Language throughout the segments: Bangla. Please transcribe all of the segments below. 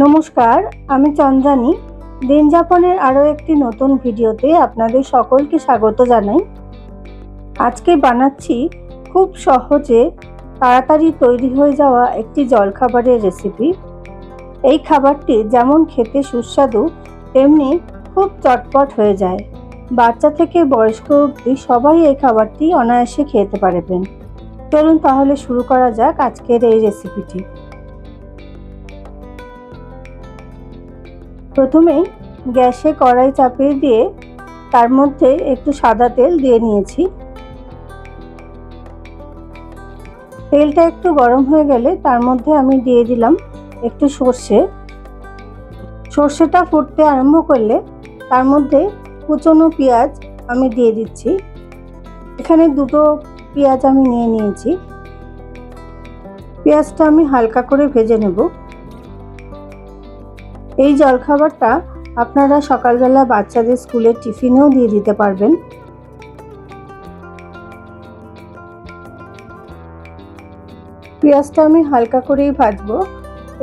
নমস্কার, আমি চন্দ্রানী। দিন যাপনের আরও একটি নতুন ভিডিওতে আপনাদের সকলকে স্বাগত জানাই। আজকে বানাচ্ছি খুব সহজে তাড়াতাড়ি তৈরি হয়ে যাওয়া একটি জলখাবারের রেসিপি এই খাবারটি যেমন খেতে সুস্বাদু, তেমনি খুব চটপট হয়ে যায়। বাচ্চা থেকে বয়স্ক অবধি সবাই এই খাবারটি অনায়াসে খেতে পারবেন। চলুন তাহলে শুরু করা যাক আজকের এই রেসিপিটি প্রথমেই গ্যাসে কড়াই চাপিয়ে দিয়ে তার মধ্যে একটু সাদা তেল দিয়ে নিয়েছি। তেলটা একটু গরম হয়ে গেলে তার মধ্যে আমি দিয়ে দিলাম একটু সর্ষে। সর্ষেটা ফুটতে আরম্ভ করলে তার মধ্যে কুচনো পেঁয়াজ আমি দিয়ে দিচ্ছি। এখানে দুটো পেঁয়াজ আমি নিয়ে নিয়েছি। পেঁয়াজটা আমি হালকা করে ভেজে নেব। এই জলখাবারটা আপনারা সকালবেলা বাচ্চাদের স্কুলের টিফিনেও দিয়ে দিতে পারবেন। পেঁয়াজটা আমি হালকা করেই ভাজবো।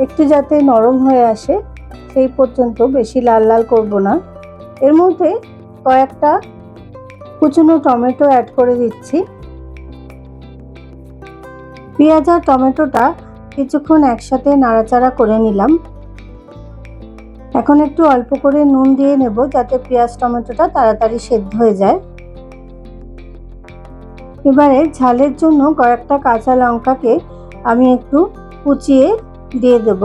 একটু যাতে নরম হয়ে আসে, সেই পর্যন্ত বেশি লাল লাল করব না। এর মধ্যে কয়েকটা কুচনো টমেটো অ্যাড করে দিচ্ছি। পেঁয়াজ আর টমেটোটা কিছুক্ষণ একসাথে নাড়াচাড়া করে নিলাম। এখন একটু অল্প করে নুন দিয়ে নেব যাতে পেঁয়াজ টমেটোটা তাড়াতাড়ি সেদ্ধ হয়ে যায়। এবারে ঝালের জন্য কয়েকটা কাঁচা লঙ্কাকে আমি একটু কুচিয়ে দিয়ে দেব।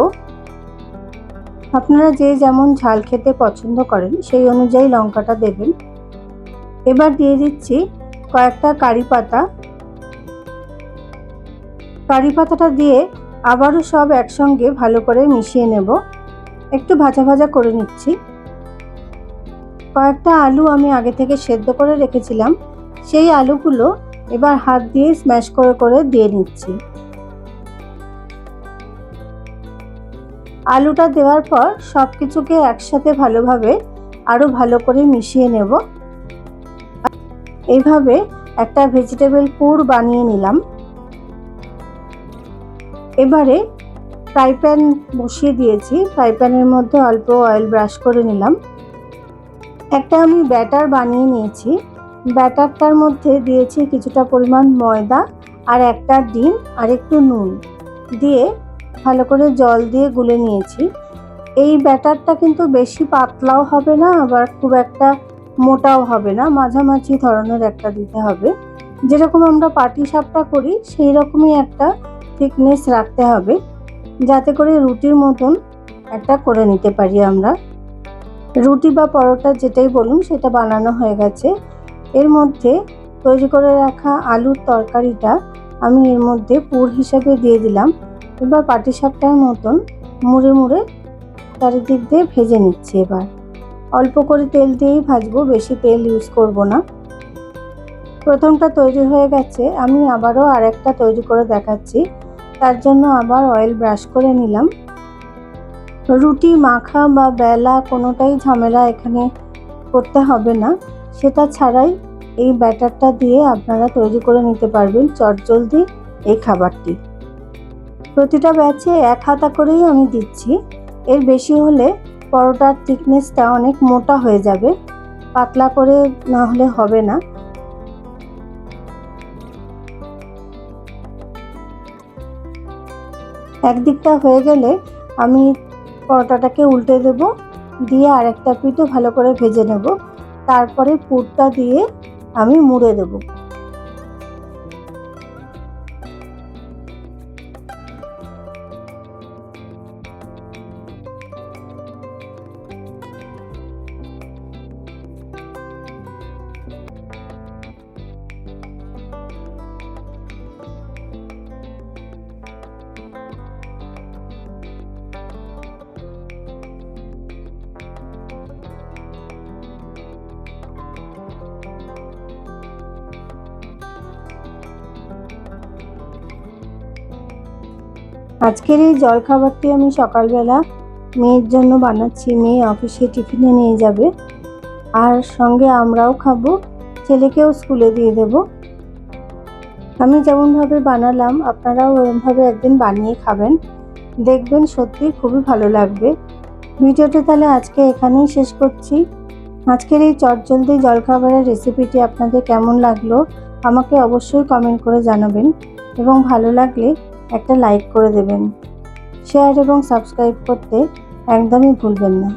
আপনারা যে যেমন ঝাল খেতে পছন্দ করেন, সেই অনুযায়ী লঙ্কাটা দেবেন। এবার দিয়ে দিচ্ছি কয়েকটা কারি পাতা। কারি পাতাটা দিয়ে আবারও সব একসঙ্গে ভালো করে মিশিয়ে নেব। একটু ভাজা ভাজা করে নিচ্ছি। কয়েকটা আলু আমি আগে থেকে সেদ্ধ করে রেখেছিলাম। সেই আলুগুলো এবার হাত দিয়ে স্ম্যাশ করে করে দিয়ে নিচ্ছি। আলুটা দেওয়ার পর সব কিছুকে একসাথে ভালোভাবে আরও ভালো করে মিশিয়ে নেব। এইভাবে একটা ভেজিটেবল পুর বানিয়ে নিলাম। এবারে ফ্রাই প্যান বসিয়ে দিয়েছি। ফ্রাই প্যানের মধ্যে অল্প অয়েল ব্রাশ করে নিলাম। একটা আমি ব্যাটার বানিয়ে নিয়েছি। ব্যাটারটার মধ্যে দিয়েছি কিছুটা পরিমাণ ময়দা আর একটা ডিম আর একটু নুন দিয়ে ভালো করে জল দিয়ে গুলে নিয়েছি। এই ব্যাটারটা কিন্তু বেশি পাতলাও হবে না, আবার খুব একটা মোটাও হবে না। মাঝামাঝি ধরনের একটা দিতে হবে। যেরকম আমরা পাটি সাপটা করি সেই রকমই একটা থিকনেস রাখতে হবে। যাতে করে রুটির মতন একটা করে নিতে পারি আমরা। রুটি বা পরোটা যেটাই বলুন, সেটা বানানো হয়ে গেছে। এর মধ্যে তৈরি করে রাখা আলুর তরকারিটা আমি এর মধ্যে পুর হিসাবে দিয়ে দিলাম। এবার পাটি পাটিসাপটার মতন মুড়ে মুড়ে চারিদিক দিয়ে ভেজে নিচ্ছি এবার। অল্প করে তেল দিয়েই ভাজবো, বেশি তেল ইউজ করব না। প্রথমটা তৈরি হয়ে গেছে, আমি আবারও আরেকটা তৈরি করে দেখাচ্ছি। তার জন্য আবার অয়েল ব্রাশ করে নিলাম। রুটি মাখা বা বেলা কোনোটাই ঝামেলা এখানে করতে হবে না। সেটা ছাড়াই এই ব্যাটারটা দিয়ে আপনারা তৈরি করে নিতে পারবেন চটজলদি এই খাবারটি। প্রতিটা ব্যাচে এক হাতা করেই আমি দিচ্ছি। এর বেশি হলে পরোটার থিকনেসটা অনেক মোটা হয়ে যাবে। পাতলা করে না হলে হবে না। একদিকটা হয়ে গেলে আমি পরোটাটাকে উল্টে দেব, দিয়ে আরেকটা পিঠে ভালো করে ভেজে নেব। তারপরে পুরটা দিয়ে আমি মুড়ে দেবো। আজকের এই জলখাবারটি আমি সকালবেলা মেয়ের জন্য বানাচ্ছি। মেয়ে অফিসে টিফিনে নিয়ে যাবে। আর সঙ্গে আমরাও খাব। ছেলেকেও স্কুলে দিয়ে দেব। আমি যেমনভাবে বানালাম, আপনারাও ওরমভাবে একদিন বানিয়ে খাবেন। দেখবেন সত্যি খুবই ভালো লাগবে। ভিডিওটি তাহলে আজকে এখানেই শেষ করছি। আজকের এই চটজলদি জলখাবারের রেসিপিটি আপনাদের কেমন লাগল, আমাকে অবশ্যই কমেন্ট করে জানাবেন। এবং ভালো লাগলে একটা লাইক করে দেবেন। শেয়ার এবং সাবস্ক্রাইব করতে একদমই ভুলবেন না।